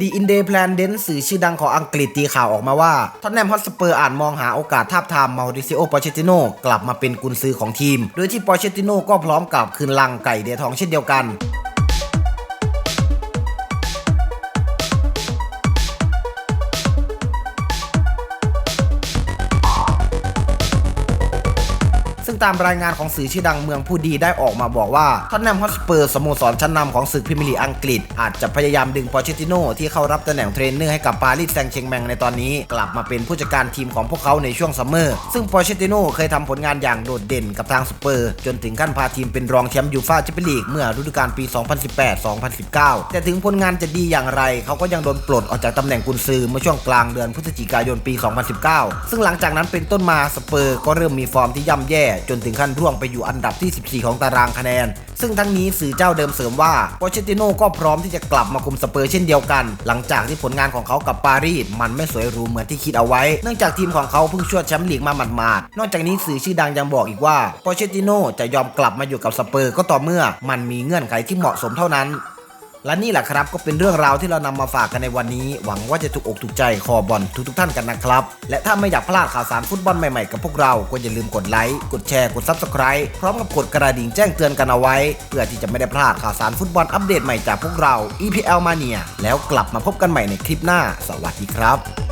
ดีอินเดย์แพลนเดนสื่อชื่อดังของอังกฤษตีข่าวออกมาว่าท็อตแนมฮอตสเปอร์อาจมองหาโอกาสทาบทามมาริซิโอปอเชติโนกลับมาเป็นกุนซือของทีม โดยที่ปอเชติโนก็พร้อมกลับคืนลังไก่เดียทองเช่นเดียวกัน ตามรายงานของสื่อชื่อดังเมืองผู้ดีได้ออกมาบอกว่าท็อตแนมฮอตสเปอร์สโมสรชั้นนำของศึกพรีเมียร์ลีกอังกฤษ อาจจะพยายามดึงปอเชติโน่ที่เข้ารับตำแหน่งเทรนเนอร์ให้กับปารีสแซงต์แชร์แมงในตอนนี้ กลับมาเป็นผู้จัดการทีมของพวกเขาในช่วงซัมเมอร์ซึ่งปอเชติโน่เคยทำผลงานอย่างโดดเด่นกับทางสเปอร์ จนถึงขั้นพาทีมเป็นรองแชมป์ยูฟ่าแชมเปี้ยนลีกเมื่อฤดูกาลปี 2018-2019 แต่ถึงผลงานจะดีอย่างไร เขาก็ยังโดนปลดออกจากตำแหน่งกุนซือเมื่อช่วงกลางเดือนพฤศจิกายนปี 2019 ซึ่งหลังจากนั้นเป็นต้นมาสเปอร์ก็เริ่มมีฟอร์มที่ย่ำแย่จนถึงขั้นร่วงไปอยู่อันดับที่ 14 ของตารางคะแนน ซึ่งทั้งนี้สื่อเจ้าเดิมเสริมว่าโปเชติโน่ก็พร้อมที่จะกลับมาคุมสเปอร์เช่นเดียวกัน หลังจากที่ผลงานของเขากับปารีสมันไม่สวยหรูเหมือนที่คิดเอาไว้ เนื่องจากทีมของเขาเพิ่งชวดแชมป์ลีกมาหมาดๆนอกจากนี้สื่อชื่อดังยังบอกอีกว่าโปเชติโน่จะยอมกลับมาอยู่กับสเปอร์ก็ต่อเมื่อ มันมีเงื่อนไขที่เหมาะสมเท่านั้น และนี่แหละครับก็เป็นเรื่องราวที่เรานำมาฝากกันในวันนี้ หวังว่าจะถูกอกถูกใจคอบอลทุกๆท่านกันนะครับ และถ้าไม่อยากพลาดข่าวสารฟุตบอลใหม่ๆกับพวกเรา ก็อย่าลืมกดไลค์ กดแชร์ กดซับสไคร b e พร้อมกับกดกระดิ่งแจ้งเตือนกันเอาไว้ เพื่อที่จะไม่ได้พลาดข่าวสารฟุตบอลอัปเดตใหม่จากพวกเรา EPL Mania แล้วกลับมาพบกันใหม่ในคลิปหน้า สวัสดีครับ